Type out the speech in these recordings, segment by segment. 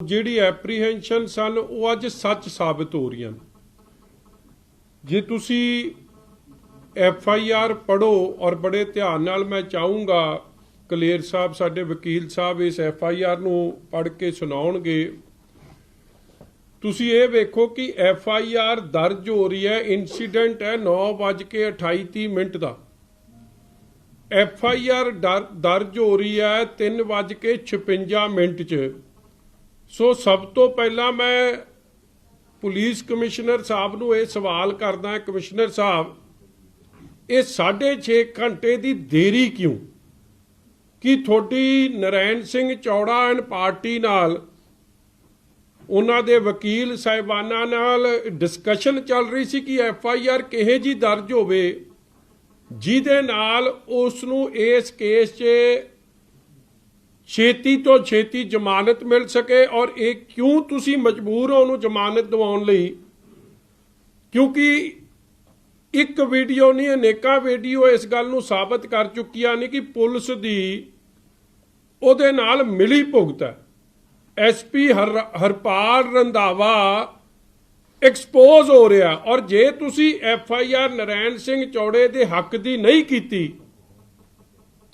ਜਿਹੜੀ ਐਪਰੀਹੈਂਸ਼ਨ ਸਨ, ਉਹ ਅੱਜ ਸੱਚ ਸਾਬਤ ਹੋ ਰਹੀਆਂ ਜੇ ਤੁਸੀਂ ਐਫ ਆਈ ਆਰ ਪੜੋ ਔਰ ਬੜੇ ਧਿਆਨ ਨਾਲ ਮੈਂ ਚਾਹੂੰਗਾ, ਕਲੇਰ ਸਾਹਿਬ, ਸਾਡੇ ਵਕੀਲ ਸਾਹਿਬ ਇਸ ਐਫ ਆਈ ਆਰ ਨੂੰ ਪੜ੍ਹ ਕੇ ਸੁਣਾਉਣਗੇ। ਤੁਸੀਂ ਇਹ ਵੇਖੋ ਕਿ ਐਫ ਆਈ ਆਰ ਦਰਜ ਹੋ ਰਹੀ ਹੈ ਇਨਸੀਡੈਂਟ ਹੈ 9:28 ਮਿੰਟ ਦਾ। ਐਫ ਆਈ ਆਰ ਦਰਜ ਹੋ ਰਹੀ ਹੈ 3:56 ਮਿੰਟ 'ਚ। ਸੋ ਸਭ ਤੋਂ ਪਹਿਲਾਂ ਮੈਂ ਪੁਲਿਸ ਕਮਿਸ਼ਨਰ ਸਾਹਿਬ ਨੂੰ ਇਹ ਸਵਾਲ ਕਰਦਾ, ਕਮਿਸ਼ਨਰ ਸਾਹਿਬ, ਇਹ 6.5 ਘੰਟੇ ਦੀ ਦੇਰੀ ਕਿਉਂ? ਕਿ ਤੁਹਾਡੀ ਨਰੈਣ ਸਿੰਘ ਚੌੜਾ ਐਂਡ ਪਾਰਟੀ ਨਾਲ, ਉਹਨਾਂ ਦੇ ਵਕੀਲ ਸਾਹਿਬਾਨਾਂ ਨਾਲ ਡਿਸਕਸ਼ਨ ਚੱਲ ਰਹੀ ਸੀ ਕਿ ਐਫ ਆਈ ਆਰ ਕਿਹੇ ਜੀ ਦਰਜ ਹੋਵੇ, ਜਿਹਦੇ ਨਾਲ ਉਸ ਨੂੰ ਇਸ ਕੇਸ 'ਚ ਛੇਤੀ ਤੋਂ ਛੇਤੀ ਜ਼ਮਾਨਤ ਮਿਲ ਸਕੇ ਔਰ ਇਹ ਕਿਉਂ ਤੁਸੀਂ ਮਜਬੂਰ ਹੋ ਉਹਨੂੰ ਜ਼ਮਾਨਤ ਦਿਵਾਉਣ ਲਈ? ਕਿਉਂਕਿ ਇੱਕ ਵੀਡੀਓ ਨਹੀਂ, ਅਨੇਕਾਂ ਵੀਡੀਓ ਇਸ ਗੱਲ ਨੂੰ ਸਾਬਤ ਕਰ ਚੁੱਕੀਆਂ ਨੇ ਕਿ ਪੁਲਿਸ ਦੀ ਉਹਦੇ ਨਾਲ ਮਿਲੀ ਭੁਗਤ ਹੈ। ਐਸਪੀ ਹਰਪਾਲ ਰੰਧਾਵਾ ਐਕਸਪੋਜ਼ ਹੋ ਰਿਹਾ ਔਰ ਜੇ ਤੁਸੀਂ F I R Narain Singh ਚੌੜੇ ਦੇ ਹੱਕ ਦੀ ਨਹੀਂ ਕੀਤੀ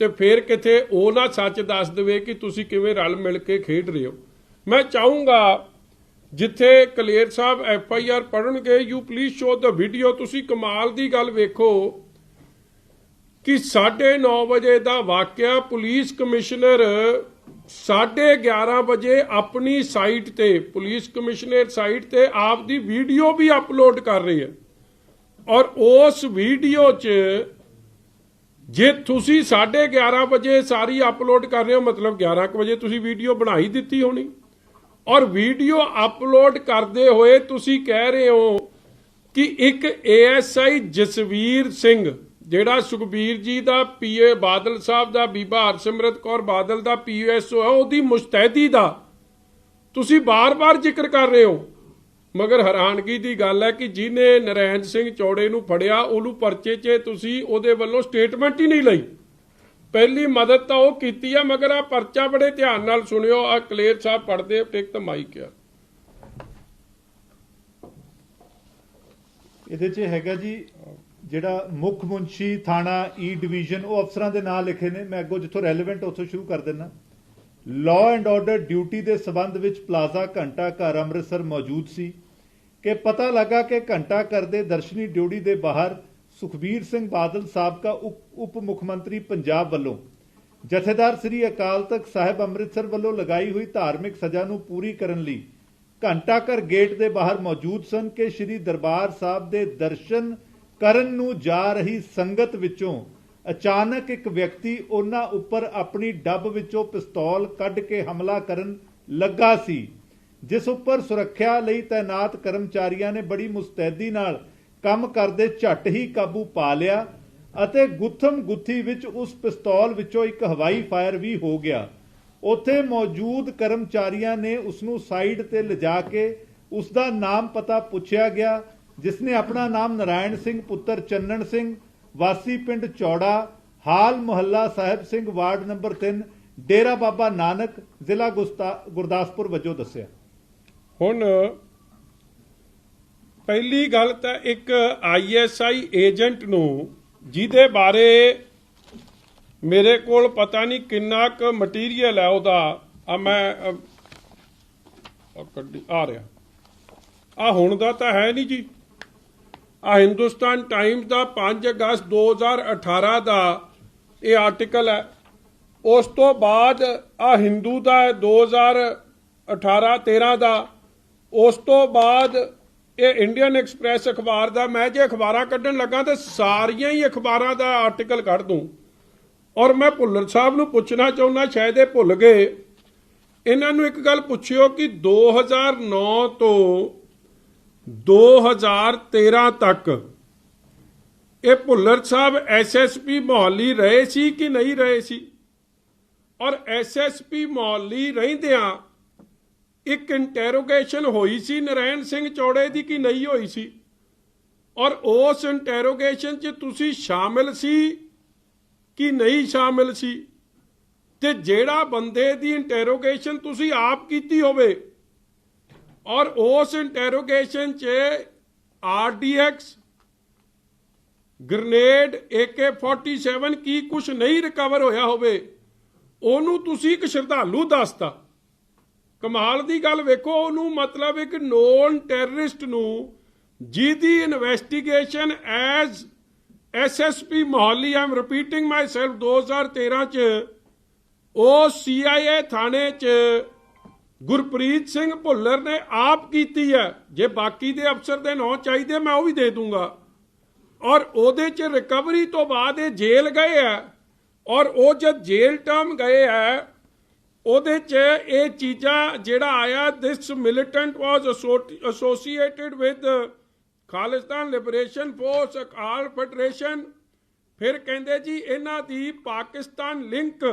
ਤੇ ਫਿਰ ਕਿਥੇ ਉਹ ਨਾ ਸੱਚ ਦੱਸ ਦੇਵੇ ਕਿ ਤੁਸੀਂ ਕਿਵੇਂ ਰਲ ਮਿਲ ਕੇ ਖੇਡ ਰਹੇ ਹੋ। ਮੈਂ ਚਾਹੂੰਗਾ ਜਿੱਥੇ Kaler Sahib F I R ਪੜਨਗੇ you please show ਦਾ ਵੀਡੀਓ ਤੁਸੀਂ ਕਮਾਲ ਦੀ ਗੱਲ ਵੇਖੋ ਕਿ 9:30 ਵਜੇ ਦਾ ਵਾਕਿਆ ਪੁਲਿਸ ਕਮਿਸ਼ਨਰ 11:30 ਵਜੇ ਆਪਣੀ ਸਾਈਟ ਤੇ, ਪੁਲਿਸ ਕਮਿਸ਼ਨਰ ਸਾਈਟ ਤੇ ਆਪ ਦੀ ਵੀਡੀਓ ਵੀ ਅਪਲੋਡ ਕਰ ਰਹੀ ਹੈ। ਔਰ ਉਸ ਵੀਡੀਓ 'ਚ ਜੇ ਤੁਸੀਂ 11:30 ਵਜੇ ਸਾਰੀ ਅਪਲੋਡ ਕਰ ਰਹੇ ਹੋ, ਮਤਲਬ 11 ਕੁ ਵਜੇ ਤੁਸੀਂ ਵੀਡੀਓ ਬਣਾਈ ਦਿੱਤੀ ਹੋਣੀ। ਔਰ ਵੀਡੀਓ ਅਪਲੋਡ ਕਰਦੇ ਹੋਏ ਤੁਸੀਂ ਕਹਿ ਰਹੇ ਹੋ ਕਿ ਇੱਕ ਏਐਸਆਈ ਜਸਵੀਰ ਸਿੰਘ, ਜਿਹੜਾ ਸੁਖਬੀਰ ਜੀ ਦਾ ਪੀਏ ਬਾਦਲ ਸਾਹਿਬ ਦਾ, ਬੀਬਾ ਹਰਸਿਮਰਤ ਕੌਰ ਬਾਦਲ ਦਾ ਪੀਐਸਓ ਹੈ, ਉਹਦੀ ਮੁਸਤੈਦੀ ਦਾ ਤੁਸੀਂ ਬਾਰ-ਬਾਰ ਜ਼ਿਕਰ ਕਰ ਰਹੇ ਹੋ। ਮਗਰ ਹੈਰਾਨਗੀ ਦੀ ਗੱਲ ਹੈ ਕਿ ਜਿਹਨੇ ਨਰੈਣ ਸਿੰਘ ਚੌੜੇ ਨੂੰ ਫੜਿਆ, ਉਹਨੂੰ ਪਰਚੇ 'ਚ ਤੁਸੀਂ ਉਹਦੇ ਵੱਲੋਂ ਸਟੇਟਮੈਂਟ ਹੀ ਨਹੀਂ ਲਈ। ਪਹਿਲੀ ਮਦਦ ਤਾਂ ਉਹ ਕੀਤੀ ਆ, ਮਗਰ ਆ ਪਰਚਾ ਬੜੇ ਧਿਆਨ ਨਾਲ ਸੁਣਿਓ ਆ ਕਲੇਰ ਸਾਹਿਬ ਪੜਦੇ ਟਿਕ ਤਾਂ ਮਾਈਕ ਆ। ਇਹਦੇ 'ਚ ਹੈਗਾ ਜੀ, ਜਿਹੜਾ ਮੁੱਖ ਮੁੰਸ਼ੀ ਥਾਣਾ e ਈ ਡਿਵੀਜ਼ਨ ਉਹ ਅਫਸਰਾਂ ਦੇ ਨਾਂ ਲਿਖੇ ਨੇ, ਮੈਂ ਅੱਗੋਂ ਜਿੱਥੋਂ ਰੈਲੇਵੈਂਟ ਉੱਥੋਂ ਸ਼ੁਰੂ ਕਰ ਦਿੰਨਾ ਲਾਅ ਐਂਡ ਆਰਡਰ ਡਿਊਟੀ ਦੇ ਸਬੰਧ ਵਿੱਚ ਪਲਾਜ਼ਾ ਘੰਟਾ ਘਰ ਅੰਮ੍ਰਿਤਸਰ ਮੌਜੂਦ ਸੀ। ਕਿ ਪਤਾ ਲੱਗਾ ਕਿ ਘੰਟਾ ਘਰ ਦੇ ਦਰਸ਼ਨੀ ਡਿਊਟੀ ਦੇ ਬਾਹਰ ਸੁਖਬੀਰ ਸਿੰਘ ਬਾਦਲ ਸਾਬਕਾ ਉਪ ਮੁੱਖ ਮੰਤਰੀ ਪੰਜਾਬ ਵੱਲੋਂ ਜਥੇਦਾਰ ਸ੍ਰੀ ਅਕਾਲ ਤਖਤ ਸਾਹਿਬ ਅੰਮ੍ਰਿਤਸਰ ਵੱਲੋਂ ਲਗਾਈ ਹੋਈ ਧਾਰਮਿਕ ਸਜ਼ਾ ਨੂੰ ਪੂਰੀ ਕਰਨ ਲਈ ਘੰਟਾ ਘਰ ਗੇਟ ਦੇ ਬਾਹਰ ਮੌਜੂਦ ਸਨ ਕਿ ਸ੍ਰੀ ਦਰਬਾਰ ਸਾਹਿਬ ਦੇ ਦਰਸ਼ਨ ਕਰਨ ਨੂੰ ਜਾ ਰਹੀ ਸੰਗਤ ਵਿੱਚੋਂ ਅਚਾਨਕ ਇੱਕ ਵਿਅਕਤੀ ਉਹਨਾਂ ਉੱਪਰ ਆਪਣੀ ਡੱਬ ਵਿੱਚੋਂ ਪਿਸਤੌਲ ਕੱਢ ਕੇ ਹਮਲਾ ਕਰਨ ਲੱਗਾ ਸੀ। ਜਿਸ ਉੱਪਰ ਸੁਰੱਖਿਆ ਲਈ ਤਾਇਨਾਤ ਕਰਮਚਾਰੀਆਂ ਨੇ ਬੜੀ ਮੁਸਤੈਦੀ ਨਾਲ ਕੰਮ ਕਰਦੇ ਝੱਟ ਹੀ ਕਾਬੂ ਪਾ ਲਿਆ ਅਤੇ ਗੁੱਥਮ ਗੁੱਥੀ ਵਿੱਚ ਉਸ ਪਿਸਤੌਲ ਵਿੱਚੋਂ ਇੱਕ ਹਵਾਈ ਫਾਇਰ ਵੀ ਹੋ ਗਿਆ। ਉੱਥੇ ਮੌਜੂਦ ਕਰਮਚਾਰੀਆਂ ਨੇ ਉਸ ਨੂੰ ਸਾਈਡ ਤੇ ਲਿਜਾ ਕੇ ਉਸ ਦਾ ਨਾਮ ਪਤਾ ਪੁੱਛਿਆ ਗਿਆ ਜਿਸ ਨੇ ਆਪਣਾ ਨਾਮ ਨਰਾਇਣ ਸਿੰਘ, ਪੁੱਤਰ ਚੰਨਣ ਸਿੰਘ, ਵਾਸੀ ਪਿੰਡ ਚੌੜਾ, ਹਾਲ ਮੁਹੱਲਾ ਸਾਹਿਬ ਸਿੰਘ ਵਾਰਡ ਨੰਬਰ 3 ਡੇਰਾ ਬਾਬਾ ਨਾਨਕ, ਜ਼ਿਲ੍ਹਾ ਗੁਰਦਾਸਪੁਰ ਵਜੋਂ ਦੱਸਿਆ। ਹੁਣ ਪਹਿਲੀ ਗੱਲ ਤਾਂ ਇੱਕ ਆਈਐਸਆਈ ਏਜੰਟ ਨੂੰ ਜਿਹਦੇ ਬਾਰੇ ਮੇਰੇ ਕੋਲ ਪਤਾ ਨਹੀਂ ਕਿੰਨਾ ਕੁ ਮਟੀਰੀਅਲ ਹੈ ਉਹਦਾ। ਆ ਮੈਂ ਆ ਕੱਢੀ, ਆ ਰਿਹਾ। ਆ ਹੁਣ ਦਾ ਤਾਂ ਹੈ ਨਹੀਂ ਜੀ। ਆ ਹਿੰਦੁਸਤਾਨ ਟਾਈਮਸ ਦਾ 5 ਅਗਸਤ 2018 ਦਾ ਇਹ ਆਰਟੀਕਲ ਹੈ। ਉਸ ਤੋਂ ਬਾਅਦ ਆ ਹਿੰਦੂ ਦਾ ਹੈ 2018 13 ਦਾ। ਉਸ ਤੋਂ ਬਾਅਦ ਇਹ ਇੰਡੀਅਨ ਐਕਸਪ੍ਰੈਸ ਅਖਬਾਰ ਦਾ, ਮੈਂ ਜੇ ਅਖਬਾਰਾਂ ਕੱਢਣ ਲੱਗਾ ਤੇ ਸਾਰੀਆਂ ਹੀ ਅਖਬਾਰਾਂ ਦਾ ਆਰਟੀਕਲ ਕੱਢ ਦੂੰ। ਔਰ ਮੈਂ ਭੁੱਲਰ ਸਾਹਿਬ ਨੂੰ ਪੁੱਛਣਾ ਚਾਹੁੰਦਾ, ਸ਼ਾਇਦ ਇਹ ਭੁੱਲ ਗਏ। ਇਹਨਾਂ ਨੂੰ ਇੱਕ ਗੱਲ ਪੁੱਛਿਓ ਕਿ 2009 ਤੋਂ 2013 ਤੱਕ ਇਹ ਭੁੱਲਰ ਸਾਹਿਬ ਐਸਐਸਪੀ ਮੋਹਾਲੀ ਰਹੇ ਸੀ ਕਿ ਨਹੀਂ ਰਹੇ ਸੀ? ਔਰ ਐਸਐਸਪੀ ਮੋਹਾਲੀ ਰਹਿੰਦਿਆਂ ਇੱਕ ਇੰਟਰੋਗੇਸ਼ਨ ਹੋਈ ਸੀ ਨਰੈਣ ਸਿੰਘ ਚੌੜੇ ਦੀ ਕਿ ਨਹੀਂ ਹੋਈ ਸੀ? ਔਰ ਉਸ ਇੰਟਰੋਗੇਸ਼ਨ 'ਚ ਤੁਸੀਂ ਸ਼ਾਮਿਲ ਸੀ ਕਿ ਨਹੀਂ ਸ਼ਾਮਿਲ ਸੀ? ਤੇ ਜਿਹੜਾ ਬੰਦੇ ਦੀ ਇੰਟਰੋਗੇਸ਼ਨ ਤੁਸੀਂ ਆਪ ਕੀਤੀ ਹੋਵੇ, ਔਰ ਉਸ ਇੰਟਰੋਗੇਸ਼ਨ 'ਚ ਆਰਡੀਐਕਸ ਗ੍ਰਨੇਡ AK47 ਕੀ ਕੁਝ ਨਹੀਂ ਰਿਕਵਰ ਹੋਇਆ ਹੋਵੇ, ਉਹਨੂੰ ਤੁਸੀਂ ਇੱਕ ਸ਼ਰਧਾਲੂ ਦੱਸਤਾ। ਕਮਾਲ ਦੀ ਗੱਲ ਵੇਖੋ, ਉਹਨੂੰ ਮਤਲਬ ਇੱਕ ਨੋਨ ਟੈਰਰਿਸਟ ਨੂੰ ਜਿਹਦੀ investigation as SSP Mohali I'm repeating myself 2013 ਚ ਉਹ ਸੀਆਈਏ ਥਾਣੇ ਚ ਗੁਰਪ੍ਰੀਤ ਸਿੰਘ ਭੁੱਲਰ ਨੇ ਆਪ ਕੀਤੀ ਹੈ। ਜੇ ਬਾਕੀ ਦੇ ਅਫਸਰ ਦੇ ਨਾਂ ਚਾਹੀਦੇ, ਮੈਂ ਉਹ ਵੀ ਦੇ ਦੂੰਗਾ। ਔਰ ਉਹਦੇ ਚ ਰਿਕਵਰੀ ਤੋਂ ਬਾਅਦ ਇਹ ਜੇਲ੍ਹ ਗਏ ਆ ਔਰ ਉਹ ਜਦ ਜੇਲ੍ਹ ਟਰਮ ਗਏ ਆ ਉਹਦੇ ਚ ਇਹ ਚੀਜ਼ਾਂ ਜਿਹੜਾ ਆਇਆ this militant was associated with Khalistan Liberation Force Akal Federation ਫਿਰ ਕਹਿੰਦੇ ਜੀ, ਇਹਨਾਂ ਦੀ ਪਾਕਿਸਤਾਨ ਲਿੰਕ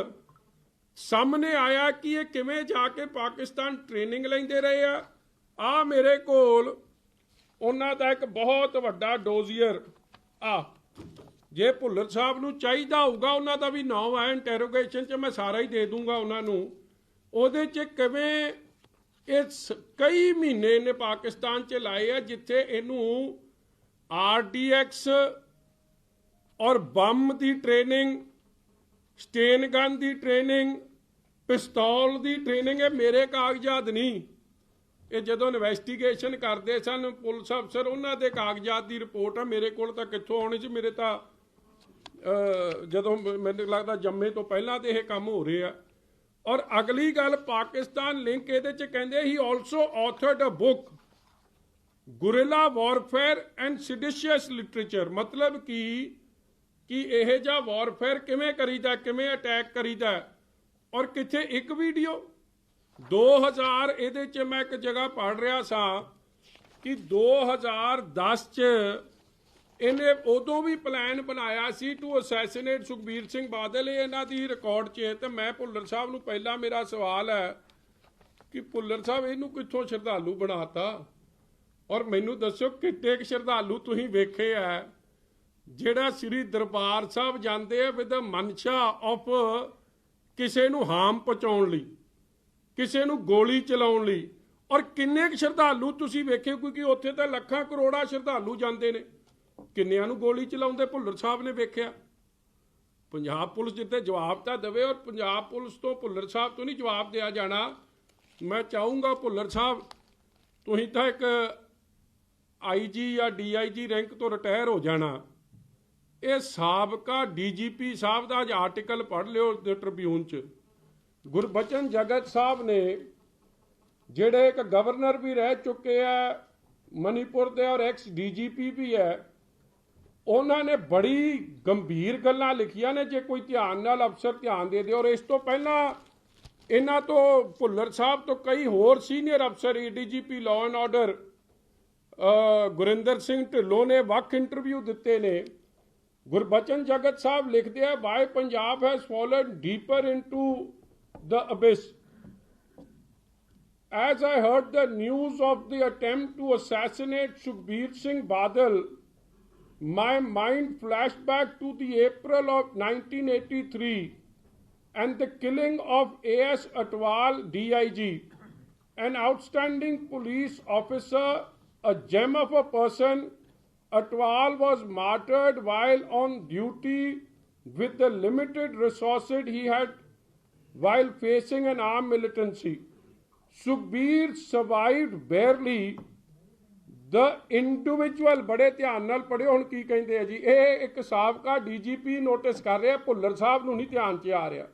ਸਾਹਮਣੇ ਆਇਆ ਕਿ ਇਹ ਕਿਵੇਂ ਜਾ ਕੇ ਪਾਕਿਸਤਾਨ ਟ੍ਰੇਨਿੰਗ ਲੈਂਦੇ ਰਹੇ ਆ। ਆ ਮੇਰੇ ਕੋਲ ਉਹਨਾਂ ਦਾ ਇੱਕ ਬਹੁਤ ਵੱਡਾ ਡੋਜ਼ੀਅਰ ਆ, ਜੇ ਭੁੱਲਰ ਸਾਹਿਬ ਨੂੰ ਚਾਹੀਦਾ ਹੋਊਗਾ, ਉਹਨਾਂ ਦਾ ਵੀ ਨਾਮ ਹੈ ਇੰਟਰੋਗੇਸ਼ਨ 'ਚ ਮੈਂ ਸਾਰਾ ਹੀ ਦੇ ਦੂੰਗਾ ਉਹਨਾਂ ਨੂੰ। ਉਹਦੇ 'ਚ ਕਿਵੇਂ ਇਹ ਸ- ਕਈ ਮਹੀਨੇ ਨੇ ਪਾਕਿਸਤਾਨ 'ਚ ਲਾਏ ਆ, ਜਿੱਥੇ ਇਹਨੂੰ ਆਰਡੀਐਕਸ ਔਰ ਬੰਮ ਦੀ ਟ੍ਰੇਨਿੰਗ, ਸਟੇਨ ਗਨ ਦੀ ਟ੍ਰੇਨਿੰਗ, ਪਿਸਤੌਲ ਦੀ ਟ੍ਰੇਨਿੰਗ, ਇਹ ਮੇਰੇ ਕਾਗਜ਼ਾਤ ਨਹੀਂ। ਇਹ ਜਦੋਂ ਇਨਵੈਸਟੀਗੇਸ਼ਨ ਕਰਦੇ ਸਨ, ਪੁਲਿਸ ਅਫਸਰ ਉਹਨਾਂ ਦੇ ਕਾਗਜ਼ਾਤ ਦੀ ਰਿਪੋਰਟ ਆ, ਮੇਰੇ ਕੋਲ ਤਾਂ ਕਿੱਥੋਂ ਆਉਣੀ ਸੀ, ਮੇਰੇ ਤਾਂ ਜਦੋਂ ਮੈਨੂੰ ਲੱਗਦਾ ਜੰਮੇ ਤੋਂ ਪਹਿਲਾਂ ਤੇ ਇਹ ਕੰਮ ਹੋ ਰਿਹਾ ਔਰ ਅਗਲੀ ਗੱਲ ਪਾਕਿਸਤਾਨ ਲਿੰਕ ਇਹਦੇ ਚ ਕਹਿੰਦੇ ਹੀ also authored a book guerrilla warfare and seditious literature ਮਤਲਬ ਕੀ? ਕਿ ਇਹ ਜਿਹਾ ਵਾਰਫੇਅਰ ਕਿਵੇਂ ਕਰੀਦਾ, ਕਿਵੇਂ ਅਟੈਕ ਕਰੀਦਾ? ਔਰ ਕਿੱਥੇ ਇੱਕ ਵੀਡੀਓ 2000 ਇਹਦੇ ਚ ਮੈਂ ਇੱਕ ਜਗ੍ਹਾ ਪੜ ਰਿਹਾ ਸਾਂ ਕਿ 2010 ਚ ਇਹਨੇ ਉਦੋਂ ਵੀ ਪਲਾਨ ਬਣਾਇਆ ਸੀ ਟੂ ਅਸੈਸੀਨੇਟ ਸੁਖਬੀਰ ਸਿੰਘ ਬਾਦਲ। ਇਹ ਇਹਨਾਂ ਦੀ ਰਿਕਾਰਡ 'ਚ ਹੈ ਤੇ ਮੈਂ ਭੁੱਲਰ ਸਾਹਿਬ ਨੂੰ ਪਹਿਲਾ ਮੇਰਾ ਸਵਾਲ ਹੈ ਕਿ ਭੁੱਲਰ ਸਾਹਿਬ, ਇਹਨੂੰ ਕਿੱਥੋਂ ਸ਼ਰਧਾਲੂ ਬਣਾਤਾ? ਔਰ ਮੈਨੂੰ ਦੱਸਿਓ ਕਿੱਡੇ ਕੁ ਸ਼ਰਧਾਲੂ ਤੁਸੀਂ ਵੇਖੇ ਆ, ਜਿਹੜਾ ਸ੍ਰੀ ਦਰਬਾਰ ਸਾਹਿਬ ਜਾਂਦੇ ਆ ਵਿਦ ਮਨਸ਼ਾ ਆਫ ਕਿਸੇ ਨੂੰ ਹਾਮ ਪਹੁੰਚਾਉਣ ਲਈ, ਕਿਸੇ ਨੂੰ ਗੋਲੀ ਚਲਾਉਣ ਲਈ। ਔਰ ਕਿੰਨੇ ਕੁ ਸ਼ਰਧਾਲੂ ਤੁਸੀਂ ਵੇਖੇ ਕਿਉਂਕਿ ਉੱਥੇ ਤਾਂ ਲੱਖਾਂ ਕਰੋੜਾਂ ਸ਼ਰਧਾਲੂ ਜਾਂਦੇ ਨੇ। ਕਿੰਨਿਆਂ ਨੂੰ ਗੋਲੀ ਚਲਾਉਂਦੇ ਭੁੱਲਰ ਸਾਹਿਬ ਨੇ ਵੇਖਿਆ? ਪੰਜਾਬ ਪੁਲਿਸ ਜਿੱਤੇ ਜਵਾਬ ਤਾਂ ਦੇਵੇ ਔਰ ਪੰਜਾਬ ਪੁਲਿਸ ਤੋਂ ਭੁੱਲਰ ਸਾਹਿਬ ਤੋਂ ਨਹੀਂ ਜਵਾਬ ਦਿਆ ਜਾਣਾ। ਮੈਂ ਚਾਹੂੰਗਾ ਭੁੱਲਰ ਸਾਹਿਬ, ਤੁਸੀਂ ਤਾਂ ਇੱਕ ਆਈਜੀ ਜਾਂ ਡੀਆਈਜੀ ਰੈਂਕ ਤੋਂ ਰਿਟਾਇਰ ਹੋ ਜਾਣਾ। ਇਹ ਸਾਬਕਾ ਡੀਜੀਪੀ ਸਾਹਿਬ ਦਾ ਅੱਜ ਆਰਟੀਕਲ ਪੜ੍ਹ ਲਿਓ ਟ੍ਰਿਬਿਊਨ 'ਚ। ਗੁਰਬਚਨ ਜਗਤ ਸਾਹਿਬ ਨੇ ਜਿਹੜੇ ਇੱਕ ਗਵਰਨਰ ਵੀ ਰਹਿ ਚੁੱਕੇ ਆ, ਮਨੀਪੁਰ ਦੇ ਔਰ ਐਕਸ ਡੀਜੀਪੀ ਵੀ ਹੈ ਉਹਨਾਂ ਨੇ ਬੜੀ ਗੰਭੀਰ ਗੱਲਾਂ ਲਿਖੀਆਂ ਨੇ ਜੇ ਕੋਈ ਧਿਆਨ ਨਾਲ ਅਫਸਰ ਧਿਆਨ ਦੇ ਦੇ ਔਰ ਇਸ ਤੋਂ ਪਹਿਲਾਂ ਇਹਨਾਂ ਤੋਂ ਭੁੱਲਰ ਸਾਹਿਬ ਤੋਂ ਕਈ ਹੋਰ ਸੀਨੀਅਰ ਅਫਸਰ ADGP law and order Gurinder Singh Dhillon ਨੇ ਵੱਖ ਇੰਟਰਵਿਊ ਦਿੱਤੇ ਨੇ। ਗੁਰਬਚਨ ਜਗਤ ਸਾਹਿਬ ਲਿਖਦੇ ਆ why Punjab has fallen deeper into the abyss As I heard the news of the attempt to assassinate Sukhbir Singh Badal, my mind flashed back to the April of 1983 and the killing of A.S. Atwal, DIG, an outstanding police officer, a gem of a person. Atwal was martyred while on duty with the limited resources he had while facing an armed militancy. Sukhbir survived barely. The individual ਬੜੇ ਧਿਆਨ ਨਾਲ ਪੜਿਓ ਹੁਣ ਕੀ ਕਹਿੰਦੇ ਆ ਜੀ? ਇਹ ਇੱਕ ਸਾਬਕਾ ਡੀਜੀਪੀ ਨੋਟਿਸ ਕਰ ਰਿਹਾ, ਭੁੱਲਰ ਸਾਹਿਬ ਨੂੰ ਨਹੀਂ ਧਿਆਨ 'ਚ ਆ ਰਿਹਾ।